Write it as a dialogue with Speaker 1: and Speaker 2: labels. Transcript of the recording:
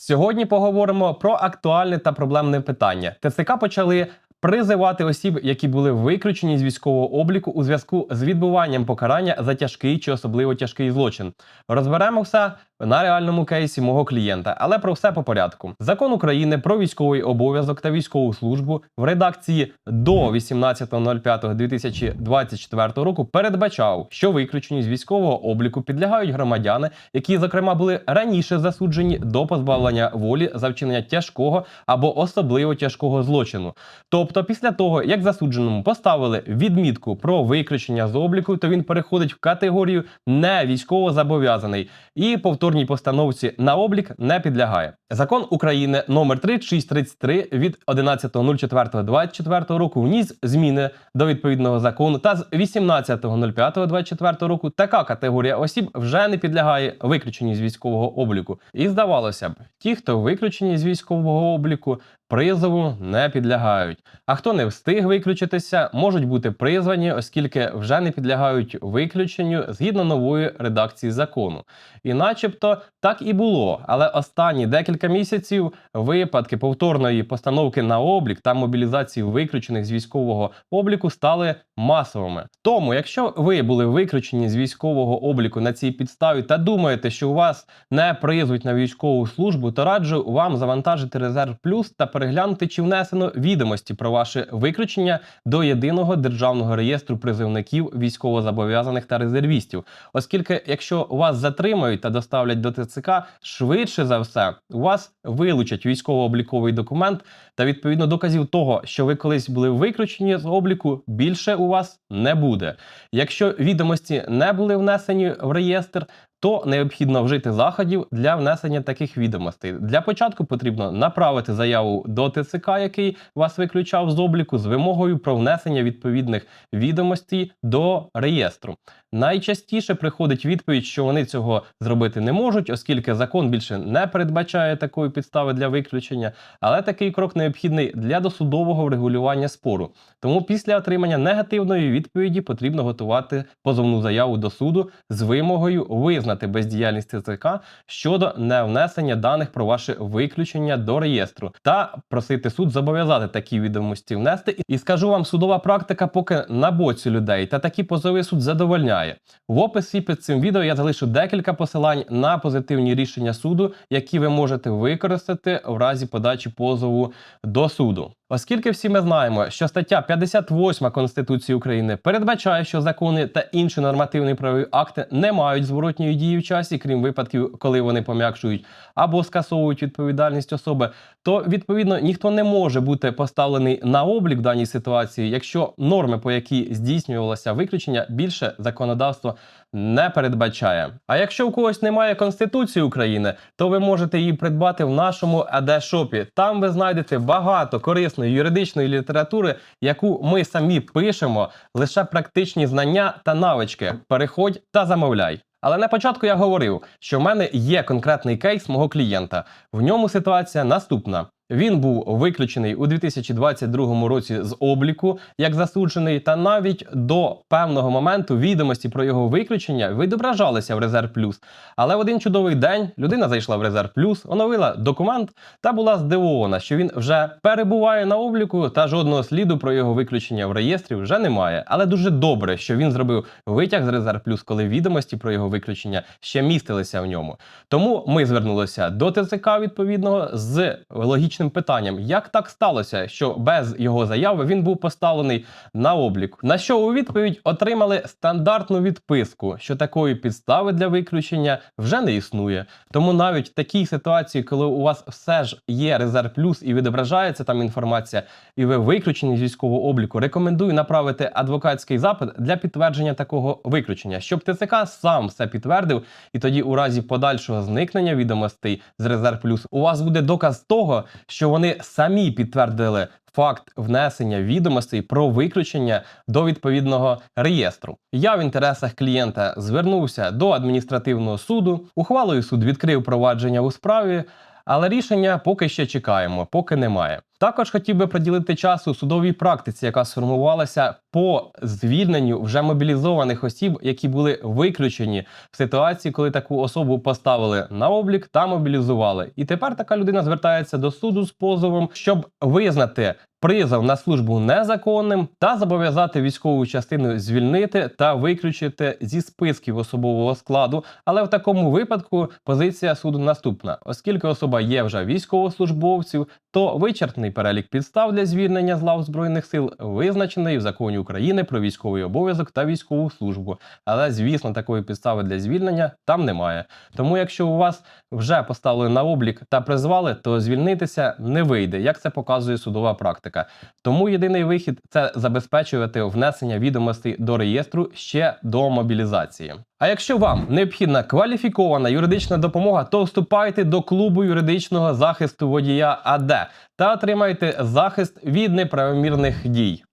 Speaker 1: Сьогодні поговоримо про актуальне та проблемне питання. ТЦК почали призивати осіб, які були виключені з військового обліку у зв'язку з відбуванням покарання за тяжкий чи особливо тяжкий злочин. Розберемо все на реальному кейсі мого клієнта, але про все по порядку. Закон України про військовий обов'язок та військову службу в редакції до 18.05.2024 року передбачав, що виключені з військового обліку підлягають громадяни, які, зокрема, були раніше засуджені до позбавлення волі за вчинення тяжкого або особливо тяжкого злочину. Тобто, після того, як засудженому поставили відмітку про виключення з обліку, то він переходить в категорію не військовозобов'язаний і повторній постановці на облік не підлягає. Закон України номер 3633 від 11.04.24 року вніс зміни до відповідного закону, та з 18.05.24 року така категорія осіб вже не підлягає виключенню з військового обліку. І здавалося б, ті, хто виключені з військового обліку, призову не підлягають. А хто не встиг виключитися, можуть бути призвані, оскільки вже не підлягають виключенню згідно нової редакції закону. І начебто так і було. Але останні декілька місяців випадки повторної постановки на облік та мобілізації виключених з військового обліку стали масовими. Тому, якщо ви були виключені з військового обліку на цій підставі та думаєте, що у вас не призвуть на військову службу, то раджу вам завантажити резерв плюс та переглянути, чи внесено відомості про ваше виключення до єдиного державного реєстру призивників військовозобов'язаних та резервістів. Оскільки, якщо вас затримають та доставлять до ТЦК, швидше за все у вас вилучать військово-обліковий документ та відповідно доказів того, що ви колись були виключені з обліку, більше у вас не буде. Якщо відомості не були внесені в реєстр, то необхідно вжити заходів для внесення таких відомостей. Для початку потрібно направити заяву до ТЦК, який вас виключав з обліку, з вимогою про внесення відповідних відомостей до реєстру. Найчастіше приходить відповідь, що вони цього зробити не можуть, оскільки закон більше не передбачає такої підстави для виключення. Але такий крок необхідний для досудового врегулювання спору. Тому після отримання негативної відповіді потрібно готувати позовну заяву до суду з вимогою визнати бездіяльність ТЦК щодо невнесення даних про ваше виключення до реєстру та просити суд зобов'язати такі відомості внести. І скажу вам, судова практика поки на боці людей, та такі позови суд задовольняє. В описі під цим відео я залишу декілька посилань на позитивні рішення суду, які ви можете використати в разі подачі позову до суду. Оскільки всі ми знаємо, що стаття 58 Конституції України передбачає, що закони та інші нормативні правові акти не мають зворотньої дії в часі, крім випадків, коли вони пом'якшують або скасовують відповідальність особи, то відповідно ніхто не може бути поставлений на облік в даній ситуації, якщо норми, по якій здійснювалося виключення, більше законодавство не передбачає. А якщо у когось немає Конституції України, то ви можете її придбати в нашому АД-шопі. Там ви знайдете багато корисної юридичної літератури, яку ми самі пишемо, лише практичні знання та навички. Переходь та замовляй. Але на початку я говорив, що в мене є конкретний кейс мого клієнта. В ньому ситуація наступна. Він був виключений у 2022 році з обліку як засуджений, та навіть до певного моменту відомості про його виключення відображалися в Резерв Плюс. Але в один чудовий день людина зайшла в Резерв Плюс, оновила документ та була здивована, що він вже перебуває на обліку, та жодного сліду про його виключення в реєстрі вже немає. Але дуже добре, що він зробив витяг з Резерв Плюс, коли відомості про його виключення ще містилися в ньому. Тому ми звернулися до ТЦК відповідного з логічним питанням, як так сталося, що без його заяви він був поставлений на облік. На що у відповідь отримали стандартну відписку, що такої підстави для виключення вже не існує. Тому навіть в такій ситуації, коли у вас все ж є резерв плюс і відображається там інформація, і ви виключені з військового обліку, рекомендую направити адвокатський запит для підтвердження такого виключення, щоб ТЦК сам все підтвердив, і тоді, у разі подальшого зникнення відомостей з резерв плюс, у вас буде доказ того, що вони самі підтвердили факт внесення відомостей про виключення до відповідного реєстру. Я в інтересах клієнта звернувся до адміністративного суду. Ухвалою суд відкрив провадження у справі. Але рішення поки ще чекаємо, поки немає. Також хотів би приділити час у судовій практиці, яка сформувалася по звільненню вже мобілізованих осіб, які були виключені в ситуації, коли таку особу поставили на облік та мобілізували. І тепер така людина звертається до суду з позовом, щоб визнати. Призов на службу незаконним та зобов'язати військову частину звільнити та виключити зі списків особового складу. Але в такому випадку позиція суду наступна: оскільки особа є вже військовослужбовців, то вичерпний перелік підстав для звільнення з лав збройних сил визначений в законі України про військовий обов'язок та військову службу. Але звісно, такої підстави для звільнення там немає. Тому, якщо у вас вже поставили на облік та призвали, то звільнитися не вийде, як це показує судова практика. Тому єдиний вихід це забезпечувати внесення відомостей до реєстру ще до мобілізації. А якщо вам необхідна кваліфікована юридична допомога, то вступайте до клубу юридичного захисту водія АД та отримайте захист від неправомірних дій.